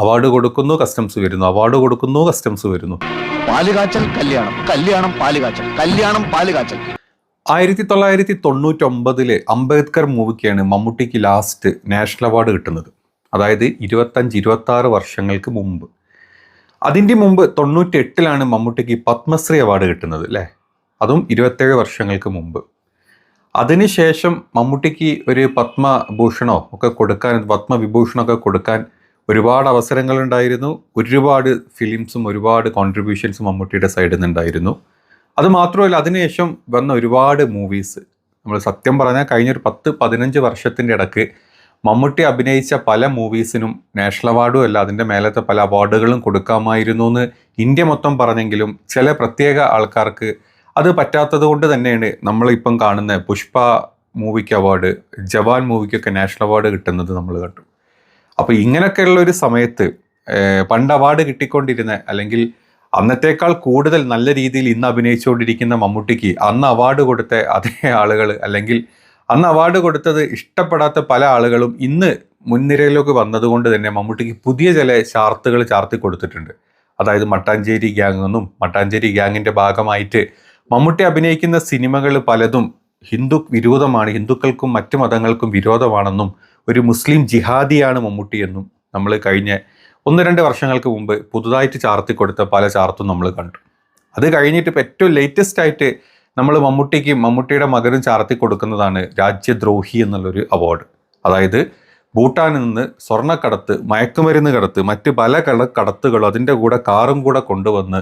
Award കൊടുക്കുന്നു customs വരുന്നു. Award കൊടുക്കുന്നു കസ്റ്റംസ് വരുന്നു. പാലുകാച്ചൽ കല്യാണം. കല്യാണം പാലുകാച്ചൽ. കല്യാണം പാലുകാച്ചൽ. ആയിരത്തി തൊള്ളായിരത്തി തൊണ്ണൂറ്റൊമ്പതിലെ അംബേദ്കർ മൂവിക്കാണ് മമ്മൂട്ടിക്ക് ലാസ്റ്റ് നാഷണൽ അവാർഡ് കിട്ടുന്നത്. അതായത് ഇരുപത്തഞ്ച് ഇരുപത്തി ആറ് വർഷങ്ങൾക്ക് മുമ്പ്. അതിന്റെ മുമ്പ് തൊണ്ണൂറ്റെട്ടിലാണ് മമ്മൂട്ടിക്ക് പത്മശ്രീ അവാർഡ് കിട്ടുന്നത് അല്ലേ? അതും ഇരുപത്തേഴ് വർഷങ്ങൾക്ക് മുമ്പ്. അതിനുശേഷം മമ്മൂട്ടിക്ക് ഒരു പത്മഭൂഷണോ ഒക്കെ കൊടുക്കാൻ പത്മവിഭൂഷണമൊക്കെ കൊടുക്കാൻ ഒരുപാട് അവസരങ്ങളുണ്ടായിരുന്നു. ഒരുപാട് ഫിലിംസും ഒരുപാട് കോൺട്രിബ്യൂഷൻസും മമ്മൂട്ടിയുടെ സൈഡിൽ നിന്നുണ്ടായിരുന്നു അത് മാത്രമല്ല അതിനുശേഷം വന്ന ഒരുപാട് മൂവീസ് നമ്മൾ സത്യം പറഞ്ഞാൽ കഴിഞ്ഞൊരു പത്ത് പതിനഞ്ച് വർഷത്തിന്റെ ഇടയ്ക്ക് മമ്മൂട്ടി അഭിനയിച്ച പല മൂവീസിനും നാഷണൽ അവാർഡും അല്ല അതിന്റെ മേലത്തെ പല അവാർഡുകളും കൊടുക്കാമായിരുന്നു എന്ന് ഇന്ത്യ മൊത്തം പറഞ്ഞെങ്കിലും ചില പ്രത്യേക ആൾക്കാർക്ക് അത് പറ്റാത്തത് കൊണ്ട് തന്നെയാണ് നമ്മളിപ്പം കാണുന്ന പുഷ്പ മൂവിക്ക് അവാർഡ് ജവാൻ മൂവിക്കൊക്കെ നാഷണൽ അവാർഡ് കിട്ടുന്നത് നമ്മൾ കണ്ടു. അപ്പോൾ ഇങ്ങനെയൊക്കെയുള്ള ഒരു സമയത്ത് പണ്ട് അവാർഡ് കിട്ടിക്കൊണ്ടിരുന്ന അല്ലെങ്കിൽ അന്നത്തേക്കാൾ കൂടുതൽ നല്ല രീതിയിൽ ഇന്ന് അഭിനയിച്ചുകൊണ്ടിരിക്കുന്ന മമ്മൂട്ടിക്ക് അന്ന് അവാർഡ് കൊടുത്ത അതേ ആളുകൾ അല്ലെങ്കിൽ അന്ന് അവാർഡ് കൊടുത്തത് ഇഷ്ടപ്പെടാത്ത പല ആളുകളും ഇന്ന് മുൻനിരയിലേക്ക് വന്നതുകൊണ്ട് തന്നെ മമ്മൂട്ടിക്ക് പുതിയ ചില ചാർത്തുകൾ ചാർത്തി കൊടുത്തിട്ടുണ്ട്. അതായത് മട്ടാഞ്ചേരി ഗ്യാങ് എന്നും മട്ടാഞ്ചേരി ഗ്യാങ്ങിന്റെ ഭാഗമായിട്ട് മമ്മൂട്ടി അഭിനയിക്കുന്ന സിനിമകൾ പലതും ഹിന്ദു വിരോധമാണ് ഹിന്ദുക്കൾക്കും മറ്റു മതങ്ങൾക്കും വിരോധമാണെന്നും ഒരു മുസ്ലിം ജിഹാദിയാണ് മമ്മൂട്ടി എന്നും നമ്മൾ കഴിഞ്ഞ ഒന്ന് രണ്ട് വർഷങ്ങൾക്ക് മുമ്പ് പുതുതായിട്ട് ചാർത്തി കൊടുത്ത പല ചാർത്തും നമ്മൾ കണ്ടു. അത് കഴിഞ്ഞിട്ട് ഇപ്പോൾ ഏറ്റവും ലേറ്റസ്റ്റ് ആയിട്ട് നമ്മൾ മമ്മൂട്ടിക്ക് മമ്മൂട്ടിയുടെ മകനും ചാർത്തി കൊടുക്കുന്നതാണ് രാജ്യദ്രോഹി എന്നുള്ളൊരു അവാർഡ് അതായത് ഭൂട്ടാനിൽ നിന്ന് സ്വർണക്കടത്ത് മയക്കുമരുന്ന് കടത്ത് മറ്റ് പല കള കടത്തുകളും അതിന്റെ കൂടെ കാറും കൂടെ കൊണ്ടുവന്ന്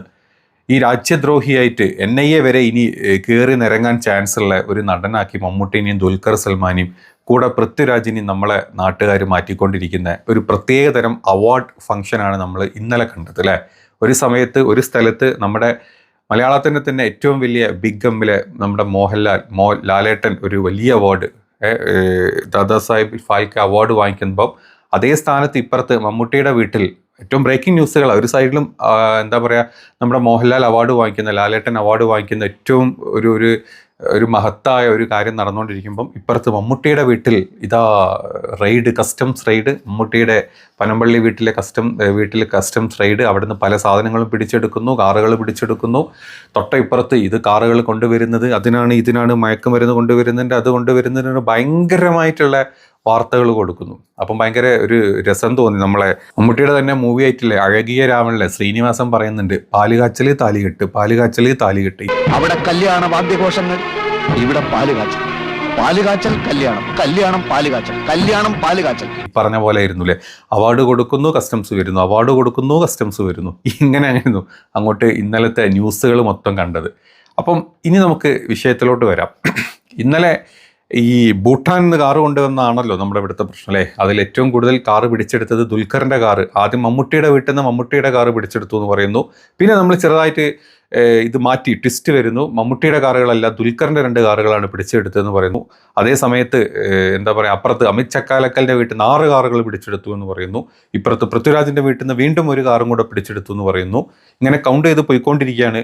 ഈ രാജ്യദ്രോഹിയായിട്ട് എൻ ഐ എ വരെ ഇനി കയറി നിരങ്ങാൻ ചാൻസ് ഉള്ള ഒരു നടനാക്കി മമ്മൂട്ടിനെയും ദുൽഖർ സൽമാനെയും കൂടെ പൃഥ്വിരാജിനി നമ്മളെ നാട്ടുകാർ മാറ്റിക്കൊണ്ടിരിക്കുന്ന ഒരു പ്രത്യേക തരം അവാർഡ് ഫംഗ്ഷനാണ് നമ്മൾ ഇന്നലെ കണ്ടത് അല്ലേ? ഒരു സമയത്ത് ഒരു സ്ഥലത്ത് നമ്മുടെ മലയാളത്തിന്റെ തന്നെ ഏറ്റവും വലിയ ബിഗ് എമ്മിലെ നമ്മുടെ മോഹൻലാൽ മോ ലാലേട്ടൻ ഒരു വലിയ അവാർഡ് ദാദാ സാഹിബ് ഫാൽക്കെ അവാർഡ് വാങ്ങിക്കുമ്പം അതേ സ്ഥാനത്ത് ഇപ്പുറത്ത് മമ്മൂട്ടിയുടെ വീട്ടിൽ ഏറ്റവും ബ്രേക്കിംഗ് ന്യൂസുകൾ ഒരു സൈഡിലും എന്താ പറയുക നമ്മുടെ മോഹൻലാൽ അവാർഡ് വാങ്ങിക്കുന്ന ലാലേട്ടൻ അവാർഡ് വാങ്ങിക്കുന്ന ഏറ്റവും ഒരു ഒരു ഒരു മഹത്തായ ഒരു കാര്യം നടന്നുകൊണ്ടിരിക്കുമ്പം ഇപ്പുറത്ത് മമ്മൂട്ടിയുടെ വീട്ടിൽ ഇതാ റെയ്ഡ് കസ്റ്റംസ് റെയ്ഡ് മമ്മൂട്ടിയുടെ പനമ്പള്ളി വീട്ടിലെ കസ്റ്റം വീട്ടിൽ കസ്റ്റംസ് റെയ്ഡ് അവിടുന്ന് പല സാധനങ്ങളും പിടിച്ചെടുക്കുന്നു കാറുകൾ പിടിച്ചെടുക്കുന്നു. തൊട്ട ഇപ്പുറത്ത് ഇത് കാറുകൾ കൊണ്ടുവരുന്നത് അതിനാണ് ഇതിനാണ് മയക്കുമരുന്ന് കൊണ്ടുവരുന്നതിന്റെ അത് കൊണ്ടുവരുന്നതിന് ഭയങ്കരമായിട്ടുള്ള വാർത്തകൾ കൊടുക്കുന്നു. അപ്പം ഭയങ്കര ഒരു രസം തോന്നി നമ്മളെ. മമ്മൂട്ടിയുടെ തന്നെ മൂവി ആയിട്ടില്ലേ? അഴകിയ രാമനിലെ ശ്രീനിവാസൻ പറയുന്നുണ്ട് പാലുകാച്ചൽ താലികെട്ട് പാലുകാച്ചൽ താലികെട്ട്. അവിടെ കല്യാണ വാദ്യഘോഷങ്ങൾ ഇവിടെ പാലുകാച്ചൽ. പാലുകാച്ചൽ കല്യാണം. കല്യാണം പാലുകാച്ചൽ. കല്യാണം പാലുകാച്ചൽ. പറഞ്ഞ പോലെ ആയിരുന്നു അല്ലേ അവാർഡ് കൊടുക്കുന്നു കസ്റ്റംസ് വരുന്നു. അവാർഡ് കൊടുക്കുന്നു കസ്റ്റംസ് വരുന്നു. ഇങ്ങനെ ആയിരുന്നു അങ്ങോട്ട് ഇന്നലത്തെ ന്യൂസുകൾ മൊത്തം കണ്ടത്. അപ്പം ഇനി നമുക്ക് വിഷയത്തിലോട്ട് വരാം. ഇന്നലെ ഈ ഭൂട്ടാൻ നിന്ന് കാറ് കൊണ്ടുവന്നാണല്ലോ നമ്മുടെ ഇവിടുത്തെ പ്രശ്നം അല്ലേ? അതിൽ ഏറ്റവും കൂടുതൽ കാറ് പിടിച്ചെടുത്തത് ദുൽഖറിന്റെ കാറ്. ആദ്യം മമ്മൂട്ടിയുടെ വീട്ടിൽ നിന്ന് മമ്മൂട്ടിയുടെ കാറ് പിടിച്ചെടുത്തു എന്ന് പറയുന്നു. പിന്നെ നമ്മൾ ചെറുതായിട്ട് ഇത് മാറ്റി ട്വിസ്റ്റ് വരുന്നു. മമ്മൂട്ടിയുടെ കാറുകളല്ല ദുൽഖറിന്റെ രണ്ട് കാറുകളാണ് പിടിച്ചെടുത്തതെന്ന് പറയുന്നു. അതേ സമയത്ത് എന്താ പറയുക അപ്പുറത്ത് അമിത് ചക്കാലക്കലിന്റെ വീട്ടിൽ നിന്ന് ആറ് കാറുകൾ പിടിച്ചെടുത്തു എന്ന് പറയുന്നു. ഇപ്പുറത്ത് പൃഥ്വിരാജിന്റെ വീട്ടിൽ നിന്ന് വീണ്ടും ഒരു കാറും കൂടെ പിടിച്ചെടുത്തു എന്ന് പറയുന്നു. ഇങ്ങനെ കൗണ്ട് ചെയ്ത് പോയിക്കൊണ്ടിരിക്കുകയാണ്.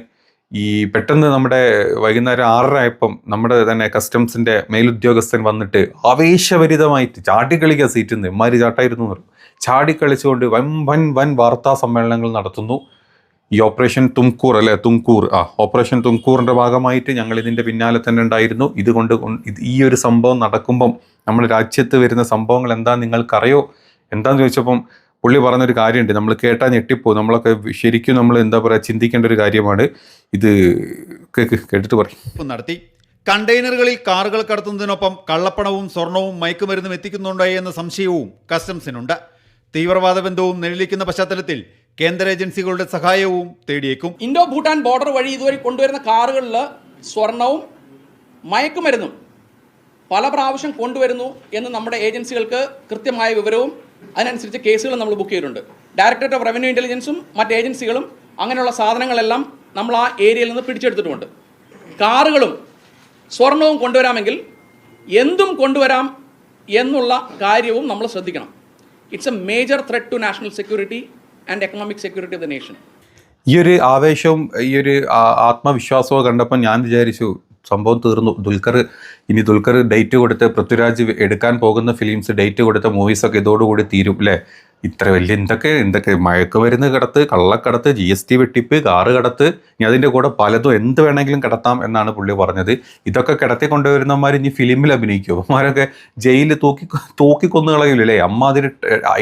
ഈ പെട്ടെന്ന് നമ്മുടെ വൈകുന്നേരം ആറര ആയപ്പം നമ്മുടെ തന്നെ കസ്റ്റംസിന്റെ മേലുദ്യോഗസ്ഥൻ വന്നിട്ട് ആവേശഭരിതമായിട്ട് ചാടിക്കളിക്കുക സീറ്റിൽ നിന്ന് ഇമാരി ചാട്ടായിരുന്നു എന്ന് പറയും ചാടിക്കളിച്ചുകൊണ്ട് വൻ വൻ വൻ വാർത്താ സമ്മേളനങ്ങൾ നടത്തുന്നു. ഈ ഓപ്പറേഷൻ തുംകൂർ അല്ലെ? തുംകൂർ. ആ ഓപ്പറേഷൻ തുംകൂറിന്റെ ഭാഗമായിട്ട് ഞങ്ങൾ ഇതിന്റെ പിന്നാലെ തന്നെ ഉണ്ടായിരുന്നു. ഇതുകൊണ്ട് ഈ ഒരു സംഭവം നടക്കുമ്പം നമ്മുടെ രാജ്യത്ത് വരുന്ന സംഭവങ്ങൾ എന്താ നിങ്ങൾക്കറിയോ? എന്താന്ന് ചോദിച്ചപ്പം പുള്ളി പറഞ്ഞൊരു കാര്യമുണ്ട്. നമ്മൾ കേട്ടാൽ ഞെട്ടിപ്പോ നമ്മളൊക്കെ ശരിക്കും നമ്മൾ എന്താ പറയുക ചിന്തിക്കേണ്ട ഒരു കാര്യമാണ്. ഇത് കേക്ക് കേട്ടിട്ട് പറയും. നടത്തി. കണ്ടെയ്നറുകളിൽ കാറുകൾ കടത്തുന്നതിനൊപ്പം കള്ളപ്പണവും സ്വർണവും മയക്കുമരുന്നും എത്തിക്കുന്നുണ്ടായി എന്ന സംശയവും കസ്റ്റംസിനുണ്ട്. തീവ്രവാദ ബന്ധവും നിഴലിക്കുന്ന പശ്ചാത്തലത്തിൽ കേന്ദ്ര ഏജൻസികളുടെ സഹായവും തേടിയേക്കും. ഇൻഡോ ഭൂട്ടാൻ ബോർഡർ വഴി ഇതുവരെ കൊണ്ടുവരുന്ന കാറുകളിൽ സ്വർണവും മയക്കുമരുന്നും പല പ്രാവശ്യം കൊണ്ടുവരുന്നു എന്ന് നമ്മുടെ ഏജൻസികൾക്ക് കൃത്യമായ വിവരവും അതിനനുസരിച്ച് കേസുകൾ നമ്മൾ ബുക്ക് ചെയ്തിട്ടുണ്ട്. ഡയറക്ടറേറ്റ് ഓഫ് റവന്യൂ ഇന്റലിജൻസും മറ്റ് ഏജൻസികളും അങ്ങനെയുള്ള സാധനങ്ങളെല്ലാം നമ്മൾ ആ ഏരിയയിൽ നിന്ന് പിടിച്ചെടുത്തിട്ടുമുണ്ട്. കാറുകളും സ്വർണവും കൊണ്ടുവരാമെങ്കിൽ എന്തും കൊണ്ടുവരാം എന്നുള്ള കാര്യവും നമ്മൾ ശ്രദ്ധിക്കണം. It's a major threat to national security and economic security of the nation ഈ ഒരു ആവേശവും ഈ ഒരു ആത്മവിശ്വാസവും കണ്ടപ്പോൾ ഞാൻ വിചാരിച്ചു സംഭവം തീർന്നു. ദുൽഖർ ഇനി ദുൽഖർ ഡേറ്റ് കൊടുത്ത് പൃഥ്വിരാജ് എടുക്കാൻ പോകുന്ന ഫിലിംസ് ഡേറ്റ് കൊടുത്ത മൂവീസൊക്കെ ഇതോടുകൂടി തീരും അല്ലേ ഇത്ര വലിയ എന്തൊക്കെ എന്തൊക്കെ മയക്കുമരുന്ന് കടത്ത് കള്ളക്കടത്ത് ജി എസ് ടി വെട്ടിപ്പ് കാറ് കടത്ത് ഇനി അതിന്റെ കൂടെ പലതും എന്ത് വേണമെങ്കിലും കടത്താം എന്നാണ് പുള്ളി പറഞ്ഞത്. ഇതൊക്കെ കിടത്തി കൊണ്ടുവരുന്നവന്മാർ ഇനി ഫിലിമിൽ അഭിനയിക്കും. അവന്മാരൊക്കെ ജയിലിൽ തൂക്കി തൂക്കി കൊന്നു അമ്മ അമ്മാതിരി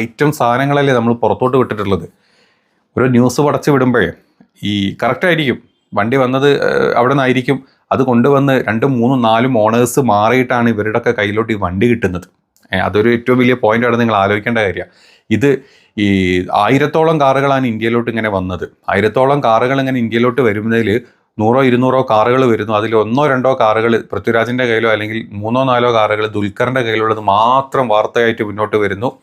ഐറ്റം സാധനങ്ങളല്ലേ നമ്മൾ പുറത്തോട്ട് വിട്ടിട്ടുള്ളത്. ഒരു ന്യൂസ് പടച്ച് വിടുമ്പോഴേ ഈ കറക്റ്റായിരിക്കും വണ്ടി വന്നത് അവിടെ നിന്നായിരിക്കും അത് കൊണ്ടുവന്ന് രണ്ടും മൂന്നും നാലും ഓണേഴ്സ് മാറിയിട്ടാണ് ഇവരുടെയൊക്കെ കയ്യിലോട്ട് ഈ വണ്ടി കിട്ടുന്നത്. അതൊരു ഏറ്റവും വലിയ പോയിന്റാണ് നിങ്ങൾ ആലോചിക്കേണ്ട കാര്യമാണ്. ഇത് ഈ ആയിരത്തോളം കാറുകളാണ് ഇന്ത്യയിലോട്ട് ഇങ്ങനെ വന്നത്. ആയിരത്തോളം കാറുകൾ ഇങ്ങനെ ഇന്ത്യയിലോട്ട് വരുന്നതിൽ നൂറോ ഇരുന്നൂറോ കാറുകൾ വരുന്നു. അതിൽ ഒന്നോ രണ്ടോ കാറുകൾ പൃഥ്വിരാജിന്റെ കയ്യിലോ അല്ലെങ്കിൽ മൂന്നോ നാലോ കാറുകൾ ദുൽഖറിന്റെ കയ്യിലുള്ളത് മാത്രം വാർത്തയായിട്ട് മുന്നോട്ട് വരുന്നു.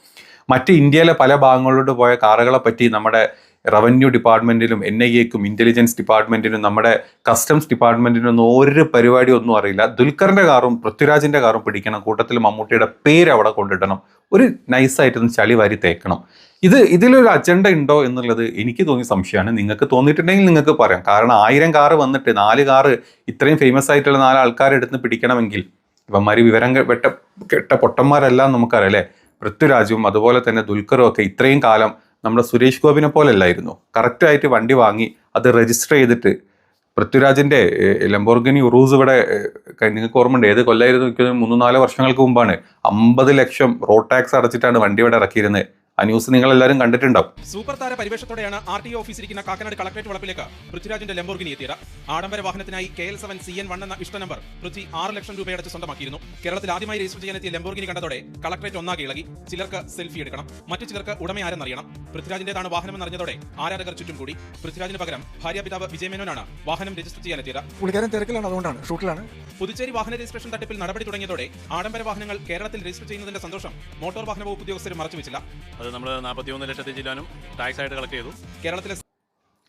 മറ്റ് ഇന്ത്യയിലെ പല ഭാഗങ്ങളിലോട്ട് പോയ കാറുകളെ പറ്റി നമ്മുടെ റവന്യൂ ഡിപ്പാർട്ട്മെന്റിലും എൻ ഐ എക്കും ഇന്റലിജൻസ് ഡിപ്പാർട്ട്മെന്റിനും നമ്മുടെ കസ്റ്റംസ് ഡിപ്പാർട്ട്മെന്റിനും ഒന്നും ഒരു പരിപാടി ഒന്നും അറിയില്ല. ദുൽഖറിന്റെ കാറും പൃഥ്വിരാജിന്റെ കാറും പിടിക്കണം. കൂട്ടത്തിൽ മമ്മൂട്ടിയുടെ പേര് അവിടെ കൊണ്ടിടണം. ഒരു നൈസായിട്ടൊന്ന് ചളി വാരി തേക്കണം. ഇത് ഇതിലൊരു അജണ്ട ഉണ്ടോ എന്നുള്ളത് എനിക്ക് തോന്നിയ സംശയമാണ്. നിങ്ങൾക്ക് തോന്നിയിട്ടുണ്ടെങ്കിൽ നിങ്ങൾക്ക് പറയാം. കാരണം ആയിരം കാറ് വന്നിട്ട് നാല് കാറ് ഇത്രയും ഫേമസ് ആയിട്ടുള്ള നാല് ആൾക്കാരെ ആൾക്കാരെടുത്ത് പിടിക്കണമെങ്കിൽ ഇവന്മാർ വിവരം വെട്ട കെട്ട പൊട്ടന്മാരെല്ലാം നമുക്കറിയാം അല്ലേ? പൃഥ്വിരാജും അതുപോലെ തന്നെ ദുൽഖറും ഒക്കെ ഇത്രയും കാലം നമ്മുടെ സുരേഷ് ഗോപിനെ പോലെ അല്ലായിരുന്നു കറക്റ്റായിട്ട് വണ്ടി വാങ്ങി അത് രജിസ്റ്റർ ചെയ്തിട്ട് പൃഥ്വിരാജിന്റെ ലംബോർഗിനി ഉറൂസ് ഇവിടെ നിങ്ങൾക്ക് ഓർമ്മയുണ്ട്. ഏത് കൊല്ലായിരുന്നു? മൂന്ന് നാല് വർഷങ്ങൾക്ക് മുമ്പാണ്. അമ്പത് ലക്ഷം റോഡ് ടാക്സ് അടച്ചിട്ടാണ് വണ്ടി ഇവിടെ ഇറക്കിയിരുന്നത്. ആ ന്യൂസ് നിങ്ങൾ എല്ലാവരും കണ്ടിട്ടുണ്ടാവും. സൂപ്പർ താര പരിവേഷത്തോടെയാണ് ആർ ടി ഓഫീസ് ഇരിക്കുന്ന കാക്കനാട് കളക്ടറേറ്റ് വളപ്പിലേക്ക് പൃഥ്വിരാജിന്റെ ലംബോർഗിനി എത്തിയത്. ആഡംബര വാഹനത്തിനായി K L seven C N one എന്ന ഇഷ്ട നമ്പർ പൃഥ്വി ആറ് ലക്ഷം രൂപയടച്ച് സ്വന്തമാക്കിയിരുന്നു. കേരളത്തിൽ ആദ്യമായി രജിസ്റ്റർ ചെയ്യാനെത്തിയ ലംബോർഗിനി കണ്ടതോടെ കളക്ടറേറ്റ് ഒന്നാകെ ഇളകി. ചിലർക്ക് സെൽഫി എടുക്കണം. മറ്റു ചിലർക്ക് ഉടമ ആരെന്നറിയണം പൃഥ്വിരാജിന്റേതാണ് വാഹനം എന്നറിഞ്ഞതോടെ ആരാധകർ ചുറ്റും കൂടി. പൃഥ്വിരാജിന് പകരം ഭാര്യ പിതാവ് വിജയമേനോനാണ് വാഹനം രജിസ്റ്റർ ചെയ്യാനെത്തിയത്. പുള്ളിക്കാരൻ തിരക്കിലാണ് അതുകൊണ്ടാണ്. ഷൂട്ടിലാണ്. പുതുച്ചേരി വാഹന രജിസ്ട്രേഷൻ തട്ടിപ്പിൽ നടപടി തുടങ്ങിയതോടെ ആഡംബര വാഹനങ്ങൾ കേരളത്തിൽ രജിസ്റ്റർ ചെയ്യുന്നതിന്റെ സന്തോഷം മോട്ടോർ വാഹന വകുപ്പ് ഉദ്യോഗസ്ഥർ മറച്ചുവെച്ചില്ല. അത് നമ്മൾ നാൽപ്പത്തിമൂന്ന് ലക്ഷത്തി ചില്ലാനും ടാക്സ് ആയിട്ട് കളക്ട് ചെയ്തു. കേരളത്തിലെ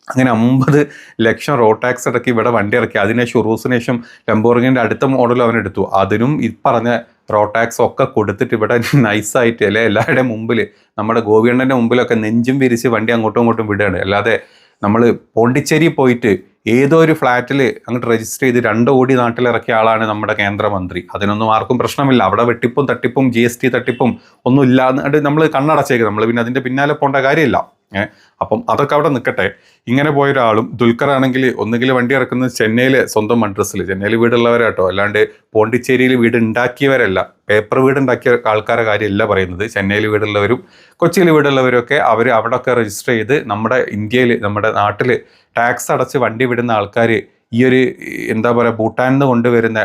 അങ്ങനെ അമ്പത് ലക്ഷം റോഡ് ടാക്സ് ഇറക്കി ഇവിടെ വണ്ടി ഇറക്കി. അതിനുശേഷം ഉറൂസിന് ശേഷം ലംബോർഗിന്റെ അടുത്ത മോഡൽ അവൻ എടുത്തു. അതിനും ഈ പറഞ്ഞ റോഡ് ടാക്സ് ഒക്കെ കൊടുത്തിട്ട് ഇവിടെ നൈസായിട്ട് അല്ലെ എല്ലാവരുടെയും മുമ്പിൽ നമ്മുടെ ഗോപിയണ്ണന്റെ മുമ്പിലൊക്കെ നെഞ്ചും വിരിച്ച് വണ്ടി അങ്ങോട്ടും ഇങ്ങോട്ടും വിടുകയാണ്. അല്ലാതെ നമ്മൾ പോണ്ടിച്ചേരി പോയിട്ട് ഏതോ ഒരു ഫ്ലാറ്റിൽ അങ്ങോട്ട് രജിസ്റ്റർ ചെയ്ത് രണ്ട് കോടി നാട്ടിലിറക്കിയ ആളാണ് നമ്മുടെ കേന്ദ്രമന്ത്രി. അതിനൊന്നും ആർക്കും പ്രശ്നമില്ല. അവിടെ വെട്ടിപ്പും തട്ടിപ്പും ജി എസ് ടി തട്ടിപ്പും ഒന്നും ഇല്ല എന്നിട്ട് നമ്മൾ കണ്ണടച്ചേക്ക്. നമ്മൾ പിന്നെ അതിന്റെ പിന്നാലെ പോകേണ്ട കാര്യമില്ല. ഏഹ് അപ്പം അതൊക്കെ അവിടെ നിൽക്കട്ടെ ഇങ്ങനെ പോയ ഒരാളും ദുൽഖർ ആണെങ്കിൽ ഒന്നുകിൽ വണ്ടി ഇറക്കുന്നത് ചെന്നൈയിലെ സ്വന്തം അഡ്രസ്സിൽ ചെന്നൈയിൽ വീടുള്ളവരാട്ടോ. അല്ലാണ്ട് പോണ്ടിച്ചേരിയിൽ വീട് ഉണ്ടാക്കിയവരല്ല പേപ്പർ വീട് ഉണ്ടാക്കിയ ആൾക്കാരെ കാര്യമല്ല പറയുന്നത്. ചെന്നൈയിൽ വീടുള്ളവരും കൊച്ചിയിൽ വീടുള്ളവരും ഒക്കെ അവർ അവിടെയൊക്കെ രജിസ്റ്റർ ചെയ്ത് നമ്മുടെ ഇന്ത്യയിൽ നമ്മുടെ നാട്ടിൽ ടാക്സ് അടച്ച് വണ്ടി വിടുന്ന ആൾക്കാർ ഈ ഒരു എന്താ പറയുക ഭൂട്ടാനിൽ നിന്ന് കൊണ്ടുവരുന്ന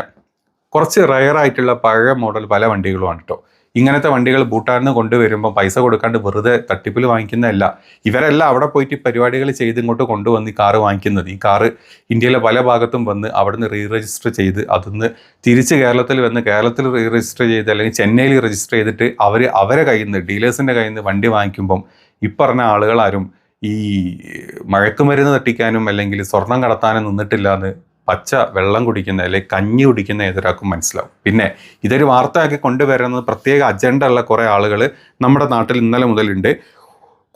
കുറച്ച് റയറായിട്ടുള്ള പഴയ മോഡൽ പല വണ്ടികളുമാണ് കേട്ടോ ഇങ്ങനത്തെ വണ്ടികൾ ഭൂട്ടാനിൽ നിന്ന് കൊണ്ടുവരുമ്പോൾ പൈസ കൊടുക്കാണ്ട് വെറുതെ തട്ടിപ്പിൽ വാങ്ങിക്കുന്നതല്ല. ഇവരെല്ലാം അവിടെ പോയിട്ട് പരിപാടികൾ ചെയ്ത് ഇങ്ങോട്ട് കൊണ്ടുവന്ന് ഈ കാറ് വാങ്ങിക്കുന്നത്. ഈ കാറ് ഇന്ത്യയിലെ പല ഭാഗത്തും വന്ന് അവിടുന്ന് റീ രജിസ്റ്റർ ചെയ്ത് അതിന്ന് തിരിച്ച് കേരളത്തിൽ വന്ന് കേരളത്തിൽ റീ രജിസ്റ്റർ ചെയ്ത് അല്ലെങ്കിൽ ചെന്നൈയിൽ രജിസ്റ്റർ ചെയ്തിട്ട് അവർ അവരെ കയ്യിൽ നിന്ന് ഡീലേഴ്സിന്റെ കയ്യിൽ നിന്ന് വണ്ടി വാങ്ങിക്കുമ്പം ഇപ്പറഞ്ഞ പറഞ്ഞ ആളുകളാരും ഈ മഴക്കുമരുന്ന് തട്ടിക്കാനും അല്ലെങ്കിൽ സ്വർണം കടത്താനും നിന്നിട്ടില്ല എന്ന് പച്ച വെള്ളം കുടിക്കുന്ന അല്ലെങ്കിൽ കഞ്ഞി കുടിക്കുന്ന ഏതൊരാൾക്കും മനസ്സിലാവും. പിന്നെ ഇതൊരു വാർത്തയാക്കി കൊണ്ടുവരുന്നത് പ്രത്യേക അജണ്ട ഉള്ള കുറേ ആളുകൾ നമ്മുടെ നാട്ടിൽ ഇന്നലെ മുതലുണ്ട്.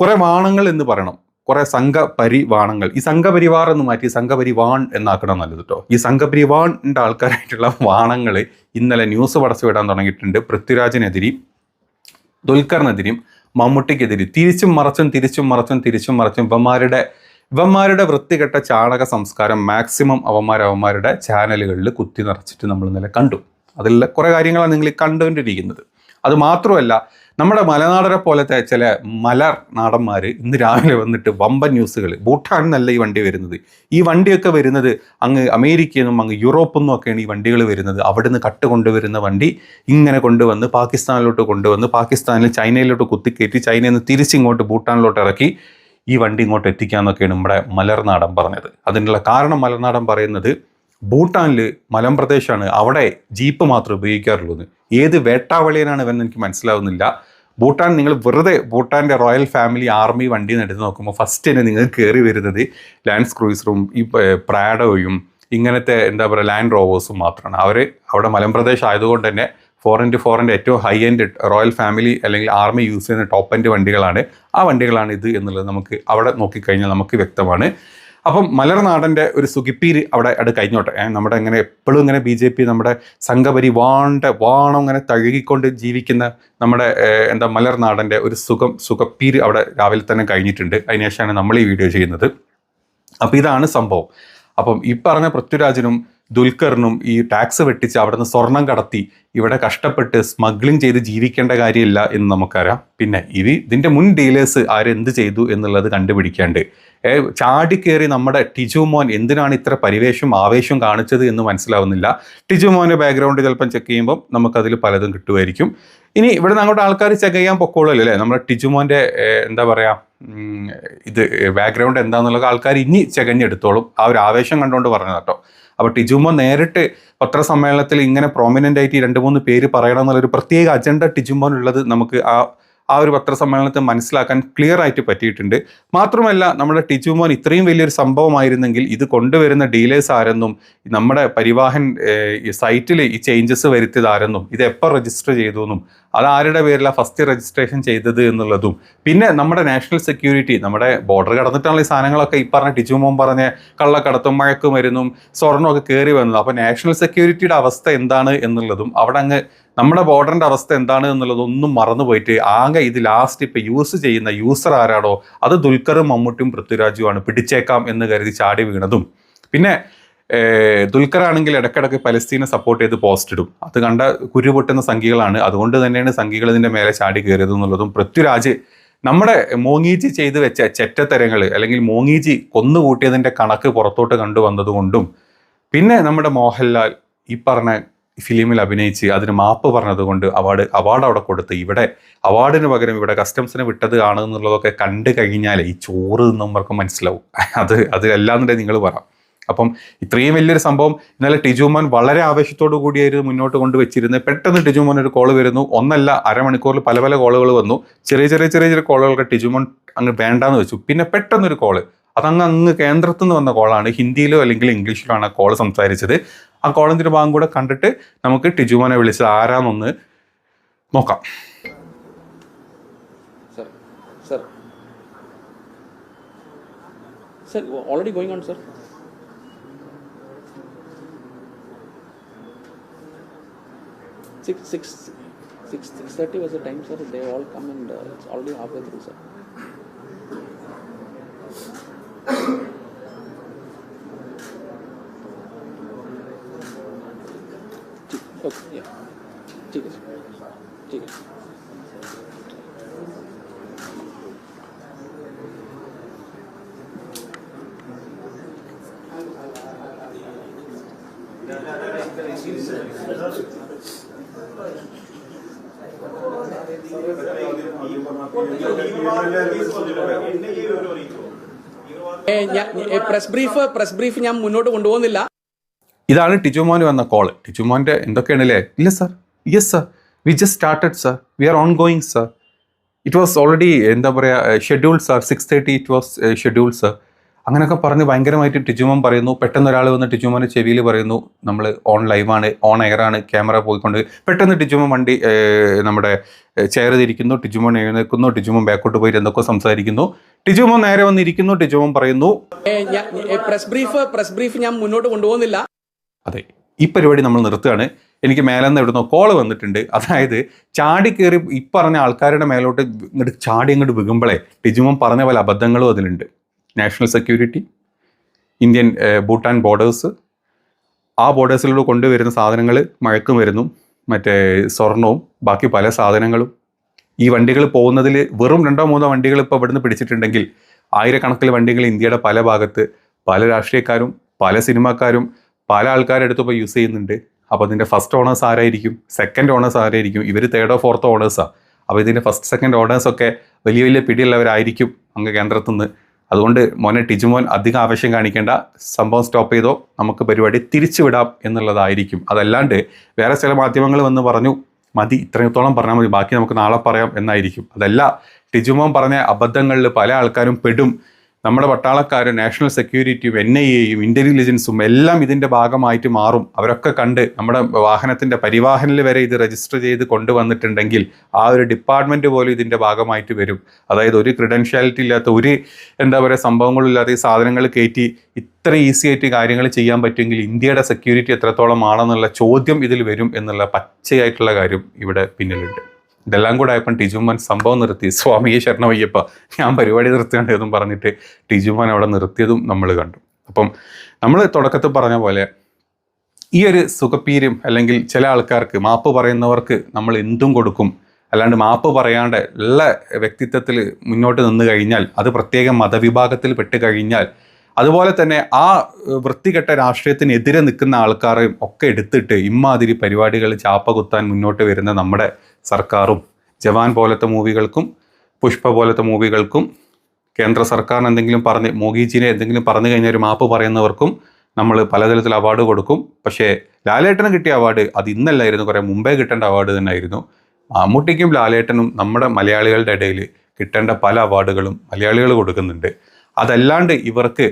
കുറേ വാണങ്ങൾ എന്ന് പറയണം. കുറേ സംഘപരിവാണങ്ങൾ. ഈ സംഘപരിവാർ എന്ന് മാറ്റി സംഘപരിവാൺ എന്നാക്കണം നല്ലത് കേട്ടോ ഈ സംഘപരിവാണിന്റെ ആൾക്കാരായിട്ടുള്ള വാണങ്ങൾ ഇന്നലെ ന്യൂസ് പടച്ചു വിടാൻ തുടങ്ങിയിട്ടുണ്ട്. പൃഥ്വിരാജിനെതിരെയും ദുൽഖറിനെതിരെയും മമ്മൂട്ടിക്കെതിരെ തിരിച്ചും മറച്ചും തിരിച്ചും മറച്ചും തിരിച്ചും മറച്ചും ഇവന്മാരുടെ ഇവന്മാരുടെ വൃത്തികെട്ട ചാണക സംസ്കാരം മാക്സിമം അവന്മാർ അവന്മാരുടെ ചാനലുകളിൽ കുത്തി നിറച്ചിട്ട് നമ്മൾ ഇന്നലെ കണ്ടു. അതിൽ കുറേ കാര്യങ്ങളാണ് നിങ്ങൾ കണ്ടുകൊണ്ടിരിക്കുന്നത്. അത് മാത്രമല്ല നമ്മുടെ മലനാടരെ പോലത്തെ ചില മലർ നാടന്മാർ ഇന്ന് രാവിലെ വന്നിട്ട് വമ്പൻ ന്യൂസുകൾ ഭൂട്ടാനിൽ നിന്നല്ല ഈ വണ്ടി വരുന്നത്. ഈ വണ്ടിയൊക്കെ വരുന്നത് അങ്ങ് അമേരിക്കയിൽ നിന്നും അങ്ങ് യൂറോപ്പിൽ നിന്നും ഒക്കെയാണ് ഈ വണ്ടികൾ വരുന്നത്. അവിടുന്ന് കട്ട് കൊണ്ടുവരുന്ന വണ്ടി ഇങ്ങനെ കൊണ്ടുവന്ന് പാകിസ്ഥാനിലോട്ട് കൊണ്ടുവന്ന് പാകിസ്ഥാനിൽ ചൈനയിലോട്ട് കുത്തിക്കയറ്റി ചൈനയിൽ നിന്ന് തിരിച്ചിങ്ങോട്ട് ഭൂട്ടാനിലോട്ട് ഇറക്കി ഈ വണ്ടി ഇങ്ങോട്ട് എത്തിക്കാന്നൊക്കെയാണ് നമ്മുടെ മലർനാടൻ പറഞ്ഞത്. അതിനുള്ള കാരണം മലർനാടൻ പറയുന്നത് ഭൂട്ടാനിൽ മലമ്പ്രദേശമാണ് അവിടെ ജീപ്പ് മാത്രം ഉപയോഗിക്കാറുള്ളൂ ഏത് വേട്ടാവളിയനാണ് ഇവൻ എനിക്ക് മനസ്സിലാവുന്നില്ല. ഭൂട്ടാൻ നിങ്ങൾ വെറുതെ ഭൂട്ടാന്റെ റോയൽ ഫാമിലി ആർമി വണ്ടി എടുത്ത് നോക്കുമ്പോൾ ഫസ്റ്റ് തന്നെ നിങ്ങൾ കയറി വരുന്നത് ലാൻഡ് ക്രൂയിസറും ഈ പ്രാഡോയും ഇങ്ങനത്തെ എന്താ പറയുക ലാൻഡ് റോവേഴ്സും മാത്രമാണ്. അവർ അവിടെ മലമ്പ്രദേശം ആയതുകൊണ്ട് തന്നെ ഫോർ ഇന്റു ഫോറിന്റെ ഏറ്റവും ഹൈ എൻഡ് റോയൽ ഫാമിലി അല്ലെങ്കിൽ ആർമി യൂസ് ചെയ്യുന്ന ടോപ്പ് എൻഡ് വണ്ടികളാണ്. ആ വണ്ടികളാണ് ഇത് എന്നുള്ളത് നമുക്ക് അവിടെ നോക്കിക്കഴിഞ്ഞാൽ നമുക്ക് വ്യക്തമാണ്. അപ്പം മലർനാടന്റെ ഒരു സുഖിപ്പീര് അവിടെ അത് കഴിഞ്ഞോട്ടെ. നമ്മുടെ ഇങ്ങനെ എപ്പോഴും ഇങ്ങനെ ബി ജെ പി നമ്മുടെ സംഘപരി വാണ്ട വാണം ഇങ്ങനെ തഴുകിക്കൊണ്ട് ജീവിക്കുന്ന നമ്മുടെ എന്താ മലർനാടന്റെ ഒരു സുഖം സുഖപ്പീര് അവിടെ രാവിലെ തന്നെ കഴിഞ്ഞിട്ടുണ്ട്. അതിനുശേഷമാണ് നമ്മൾ ഈ വീഡിയോ ചെയ്യുന്നത്. അപ്പോൾ ഇതാണ് സംഭവം. അപ്പം ഈ പറഞ്ഞ പൃഥ്വിരാജിനും ദുൽഖറിനും ഈ ടാക്സ് വെട്ടിച്ച് അവിടുന്ന് സ്വർണം കടത്തി ഇവിടെ കഷ്ടപ്പെട്ട് സ്മഗ്ലിംഗ് ചെയ്ത് ജീവിക്കേണ്ട കാര്യമില്ല എന്ന് നമുക്കറിയാം. പിന്നെ ഇത് ഇതിന്റെ മുൻ ഡീലേഴ്സ് ആരെന്ത് ചെയ്തു എന്നുള്ളത് കണ്ടുപിടിക്കാണ്ട്. ചാടിക്കേറി നമ്മുടെ ടിജു മോൻ എന്തിനാണ് ഇത്ര പരിവേഷം ആവേശം കാണിച്ചത് എന്ന് മനസ്സിലാവുന്നില്ല. ടിജു മോന്റെ ബാക്ക്ഗ്രൗണ്ട് ചിലപ്പം ചെക്ക് ചെയ്യുമ്പോൾ നമുക്കതിൽ പലതും കിട്ടുമായിരിക്കും. ഇനി ഇവിടെ നിന്ന് അങ്ങോട്ട് ആൾക്കാർ ചെക്ക് ചെയ്യാൻ പൊക്കോളല്ലോ അല്ലേ? നമ്മുടെ ടിജു മോന്റെ എന്താ പറയുക ഇത് ബാക്ക്ഗ്രൗണ്ട് എന്താണെന്നുള്ള ആൾക്കാർ ഇനി ചെകഞ്ഞെടുത്തോളും ആ ഒരു ആവേശം കണ്ടുകൊണ്ട് പറഞ്ഞു കേട്ടോ അപ്പോൾ ടിജുമോ നേരിട്ട് പത്രസമ്മേളനത്തിൽ ഇങ്ങനെ പ്രോമിനന്റ് ആയിട്ട് രണ്ട് മൂന്ന് പേര് പറയണം എന്നുള്ളൊരു പ്രത്യേക അജണ്ട ടിജുമോൻ ഉള്ളത് നമുക്ക് ആ ആ ഒരു പത്രസമ്മേളനത്തെ മനസ്സിലാക്കാൻ ക്ലിയർ ആയിട്ട് പറ്റിയിട്ടുണ്ട്. മാത്രമല്ല നമ്മുടെ ടിജു മോൻ ഇത്രയും വലിയൊരു സംഭവമായിരുന്നെങ്കിൽ ഇത് കൊണ്ടുവരുന്ന ഡീലേഴ്സ് ആരെന്നും നമ്മുടെ പരിവാഹൻ സൈറ്റിൽ ഈ ചേഞ്ചസ് വരുത്തിയത് ആരെന്നും ഇത് എപ്പോൾ രജിസ്റ്റർ ചെയ്തു എന്നും അത് ആരുടെ പേരിലാണ് ഫസ്റ്റ് രജിസ്ട്രേഷൻ ചെയ്തത് എന്നുള്ളതും പിന്നെ നമ്മുടെ നാഷണൽ സെക്യൂരിറ്റി നമ്മുടെ ബോർഡർ കടന്നിട്ടുള്ള ഈ സാധനങ്ങളൊക്കെ ഈ പറഞ്ഞ ടിജു മോൻ പറഞ്ഞ കള്ളക്കടത്തും മഴക്കുമരുന്നും സ്വർണമൊക്കെ കയറി വന്നത്. അപ്പോൾ നാഷണൽ സെക്യൂരിറ്റിയുടെ അവസ്ഥ എന്താണ് എന്നുള്ളതും അവിടെ അങ്ങ് നമ്മുടെ ബോർഡറിന്റെ അവസ്ഥ എന്താണ് എന്നുള്ളതൊന്നും മറന്നു പോയിട്ട് ആകെ ഇത് ലാസ്റ്റ് ഇപ്പോൾ യൂസ് ചെയ്യുന്ന യൂസർ ആരാണോ? അത് ദുൽഖറും മമ്മൂട്ടിയും പൃഥ്വിരാജുമാണ്. പിടിച്ചേക്കാം എന്ന് കരുതി ചാടി വീണതും. പിന്നെ ദുൽഖർ ആണെങ്കിൽ ഇടയ്ക്കിടയ്ക്ക് പലസ്തീനെ സപ്പോർട്ട് ചെയ്ത് പോസ്റ്റ് ഇടും. അത് കണ്ട കുരുപൊട്ടുന്ന സംഖ്യകളാണ് അതുകൊണ്ട് തന്നെയാണ് സംഖ്യകൾ ഇതിന്റെ മേലെ ചാടി കയറിയത് എന്നുള്ളതും. പൃഥ്വിരാജ് നമ്മുടെ മോങ്ങീജി ചെയ്തു വെച്ച ചെറ്റത്തരങ്ങൾ അല്ലെങ്കിൽ മോങ്ങീജി കൊന്നുകൂട്ടിയതിന്റെ കണക്ക് പുറത്തോട്ട് കണ്ടുവന്നതുകൊണ്ടും പിന്നെ നമ്മുടെ മോഹൻലാൽ ഈ പറഞ്ഞ ഫിലിമിൽ അഭിനയിച്ച് അതിന് മാപ്പ് പറഞ്ഞതുകൊണ്ട് അവാർഡ് അവാർഡ് അവിടെ കൊടുത്ത് ഇവിടെ അവാർഡിന് പകരം ഇവിടെ കസ്റ്റംസിനെ വിട്ടത് ആണ് എന്നുള്ളതൊക്കെ കണ്ടു കഴിഞ്ഞാൽ ഈ ചോറ് നമ്മൾക്ക് മനസ്സിലാവും. അത് അത് തന്നെ നിങ്ങൾ പറ. അപ്പം ഇത്രയും വലിയൊരു സംഭവം ഇന്നലെ ടിജുമോൻ വളരെ ആവേശത്തോടു കൂടിയായിരുന്നു മുന്നോട്ട് കൊണ്ടുവച്ചിരുന്നത് പെട്ടെന്ന് ടിജുമോൻ ഒരു കോൾ വരുന്നു. ഒന്നല്ല അരമണിക്കൂറിൽ പല പല കോളുകൾ വന്നു. ചെറിയ ചെറിയ ചെറിയ ചെറിയ കോളുകളൊക്കെ ടിജുമോൻ അങ്ങ് വേണ്ടാന്ന് വെച്ചു. പിന്നെ പെട്ടെന്നൊരു കോൾ അതങ്ങ് അങ്ങ് കേന്ദ്രത്തിൽ നിന്ന് വന്ന കോളാണ് ഹിന്ദിയിലോ അല്ലെങ്കിൽ ഇംഗ്ലീഷിലോ ആണ് കോൾ സംസാരിച്ചത്. ആ കോളന്തിന്റെ ഭാഗം കൂടെ കണ്ടിട്ട് നമുക്ക് ടിജുമോനെ വിളിച്ച് ആരാന്നൊന്ന് നോക്കാം. Six six six six thirty was a time sir they all come and it's already half a through sir press brief press brief ഞാൻ മുന്നോട്ട് കൊണ്ടുപോകുന്നില്ല. ഇതാണ് ടിജുമോന് വന്ന കോൾ ടിജുമോന്റെ എന്തൊക്കെയാണ് അല്ലേ ഇല്ല sir yes sir we just started sir we are ongoing sir it was already എന്താ പറയുക schedule sir six thirty it was schedule sir അങ്ങനെയൊക്കെ പറഞ്ഞ് ഭയങ്കരമായിട്ട് ടിജുമോൻ പറയുന്നു. പെട്ടെന്ന് ഒരാൾ വന്ന് ടിജുമോന്റെ ചെവിയിൽ പറയുന്നു നമ്മൾ ഓൺ ലൈവാണ് ഓൺ എയറാണ് ക്യാമറ പോയിക്കൊണ്ട് പെട്ടെന്ന് ടിജുമോൻ വണ്ടി നമ്മുടെ ചെയർ തിരിക്കുന്നു ടിജുമോൻ എഴുന്നേൽക്കുന്നു ടിജുമോൻ ബാക്കോട്ട് പോയിട്ട് എന്തൊക്കെ സംസാരിക്കുന്നു. ടിജുമോൻ നേരെ വന്നിരിക്കുന്നു ടിജുമോൻ പറയുന്നു. പ്രസ് ബ്രീഫ് പ്രസ് ബ്രീഫ് ഞാൻ മുന്നോട്ട് കൊണ്ടുപോകുന്നില്ല. അതെ ഈ പരിപാടി നമ്മൾ നിർത്തുകയാണ്. എനിക്ക് മേലെന്ന് എവിടുന്നോ കോൾ വന്നിട്ടുണ്ട്. അതായത് ചാടി കയറി ഇപ്പറഞ്ഞ പറഞ്ഞ ആൾക്കാരുടെ മേലോട്ട് ഇങ്ങോട്ട് ചാടി അങ്ങോട്ട് വീകുമ്പോഴേ ടിജുമോൻ പറഞ്ഞ പല അബദ്ധങ്ങളും അതിലുണ്ട്. National security Indian Bhutan borders ആ ബോർഡേഴ്സിലൂടെ കൊണ്ടുവരുന്ന സാധനങ്ങൾ വരുന്നു മറ്റേ സ്വർണവും ബാക്കി പല സാധനങ്ങളും. ഈ വണ്ടികൾ പോകുന്നതിൽ വെറും രണ്ടോ മൂന്നോ വണ്ടികൾ ഇപ്പോൾ ഇവിടുന്ന് പിടിച്ചിട്ടുണ്ടെങ്കിൽ ആയിരക്കണക്കിന് വണ്ടികൾ ഇന്ത്യയുടെ പല ഭാഗത്ത് പല രാഷ്ട്രീയക്കാരും പല സിനിമാക്കാരും പല ആൾക്കാരുടെ അടുത്ത് ഇപ്പോൾ യൂസ് ചെയ്യുന്നുണ്ട്. അപ്പോൾ ഇതിന്റെ ഫസ്റ്റ് ഓണേഴ്സ് ആരായിരിക്കും? സെക്കൻഡ് ഓണേഴ്സ് ആരായിരിക്കും? ഇവർ തേർഡോ ഫോർത്തോ ഓണേഴ്സാണ് അപ്പോൾ ഇതിന്റെ ഫസ്റ്റ് സെക്കൻഡ് ഓണേഴ്സൊക്കെ വലിയ വലിയ പിടിയുള്ളവരായിരിക്കും അങ്ങ് കേന്ദ്രത്തിൽ നിന്ന്. അതുകൊണ്ട് മോനെ ടിജുമോൻ അധികം ആവശ്യം കാണിക്കേണ്ട. സംഭവം സ്റ്റോപ്പ് ചെയ്തോ നമുക്ക് പരിപാടി തിരിച്ചുവിടാം എന്നുള്ളതായിരിക്കും. അതല്ലാണ്ട് വേറെ ചില മാധ്യമങ്ങൾ വന്ന് പറഞ്ഞു മതി ഇത്രത്തോളം പറഞ്ഞാൽ മതി ബാക്കി നമുക്ക് നാളെ പറയാം എന്നായിരിക്കും. അതല്ല ടിജുമോൻ പറഞ്ഞ അബദ്ധങ്ങളിൽ പല ആൾക്കാരും പെടും. നമ്മുടെ പട്ടാളക്കാരും നാഷണൽ സെക്യൂരിറ്റിയും എൻ ഐ എയും ഇന്റലിജൻസും എല്ലാം ഇതിന്റെ ഭാഗമായിട്ട് മാറും. അവരൊക്കെ കണ്ട് നമ്മുടെ വാഹനത്തിന്റെ പരിവാഹനിൽ വരെ ഇത് രജിസ്റ്റർ ചെയ്ത് കൊണ്ടുവന്നിട്ടുണ്ടെങ്കിൽ ആ ഒരു ഡിപ്പാർട്ട്മെന്റ് പോലും ഇതിന്റെ ഭാഗമായിട്ട് വരും. അതായത് ഒരു ക്രിഡൻഷ്യാലിറ്റി ഇല്ലാത്ത ഒരു എന്താ പറയുക സംഭവങ്ങളില്ലാതെ ഈ സാധനങ്ങൾ കയറ്റി ഇത്ര ഈസി ആയിട്ട് കാര്യങ്ങൾ ചെയ്യാൻ പറ്റുമെങ്കിൽ ഇന്ത്യയുടെ സെക്യൂരിറ്റി എത്രത്തോളം ആണെന്നുള്ള ചോദ്യം ഇതിൽ വരും എന്നുള്ള പച്ചയായിട്ടുള്ള കാര്യം ഇവിടെ പിന്നിലുണ്ട്. ഇതെല്ലാം കൂടെ ആയപ്പം ടിജുമോൻ സംഭവം നിർത്തി. സ്വാമിയെ ശരണമയ്യപ്പ ഞാൻ പരിപാടി നിർത്തുകയാണ് എന്നും പറഞ്ഞിട്ട് ടിജുമോൻ അവിടെ നിർത്തിയതും നമ്മൾ കണ്ടു. അപ്പം നമ്മൾ തുടക്കത്തിൽ പറഞ്ഞ പോലെ ഈ ഒരു സുഖപ്പീരും അല്ലെങ്കിൽ ചില ആൾക്കാർക്ക് മാപ്പ് പറയുന്നവർക്ക് നമ്മൾ എന്തും കൊടുക്കും. അല്ലാണ്ട് മാപ്പ് പറയാണ്ട് ഉള്ള വ്യക്തിത്വത്തിൽ മുന്നോട്ട് നിന്ന് കഴിഞ്ഞാൽ അത് പ്രത്യേക മതവിഭാഗത്തിൽ പെട്ട് കഴിഞ്ഞാൽ അതുപോലെ തന്നെ ആ വൃത്തികെട്ട രാഷ്ട്രീയത്തിനെതിരെ നിൽക്കുന്ന ആൾക്കാരെയും ഒക്കെ എടുത്തിട്ട് ഇമ്മാതിരി പരിപാടികൾ ചാപ്പ കുത്താൻ മുന്നോട്ട് വരുന്ന നമ്മുടെ സർക്കാരും ജവാൻ പോലത്തെ മൂവികൾക്കും പുഷ്പ പോലത്തെ മൂവികൾക്കും കേന്ദ്ര സർക്കാരിന് എന്തെങ്കിലും പറഞ്ഞ് മോഗിജിനെ എന്തെങ്കിലും പറഞ്ഞു കഴിഞ്ഞാൽ ഒരു മാപ്പ് പറയുന്നവർക്കും നമ്മൾ പലതരത്തിൽ അവാർഡ് കൊടുക്കും. പക്ഷേ ലാലേട്ടന് കിട്ടിയ അവാർഡ് അത് ഇന്നല്ലായിരുന്നു കുറേ മുമ്പേ കിട്ടേണ്ട അവാർഡ് തന്നെയായിരുന്നു. മമ്മൂട്ടിക്കും ലാലേട്ടനും നമ്മുടെ മലയാളികളുടെ ഇടയിൽ കിട്ടേണ്ട പല അവാർഡുകളും മലയാളികൾ കൊടുക്കുന്നുണ്ട്. അതല്ലാണ്ട് ഇവർക്ക്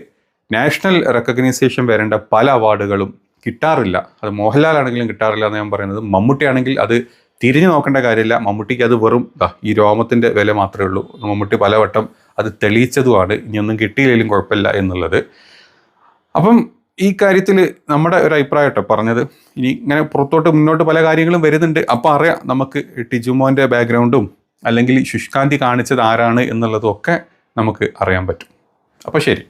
നാഷണൽ റെക്കഗ്നൈസേഷൻ വരേണ്ട പല അവാർഡുകളും കിട്ടാറില്ല. അത് മോഹൻലാൽ ആണെങ്കിലും കിട്ടാറില്ല എന്ന് ഞാൻ പറയുന്നത്. മമ്മൂട്ടി ആണെങ്കിൽ അത് തിരിഞ്ഞു നോക്കേണ്ട കാര്യമില്ല. മമ്മൂട്ടിക്ക് അത് വെറും ഈ രോമത്തിന്റെ വില മാത്രമേ ഉള്ളൂ. മമ്മൂട്ടി പലവട്ടം അത് തെളിയിച്ചതുമാണ്. ഇനിയൊന്നും കിട്ടിയില്ലെങ്കിലും കുഴപ്പമില്ല എന്നുള്ളത്. അപ്പം ഈ കാര്യത്തിൽ നമ്മുടെ ഒരു അഭിപ്രായം കേട്ടോ. പറഞ്ഞത് ഇനി ഇങ്ങനെ പുറത്തോട്ട് മുന്നോട്ട് പല കാര്യങ്ങളും വരുന്നുണ്ട്. അപ്പോൾ അറിയാം നമുക്ക് ടിജുമോന്റെ ബാക്ക്ഗ്രൗണ്ടും അല്ലെങ്കിൽ ശുഷ്കാന്തി കാണിച്ചത് ആരാണ് എന്നുള്ളതും ഒക്കെ നമുക്ക് അറിയാൻ പറ്റും. അപ്പോൾ ശരി.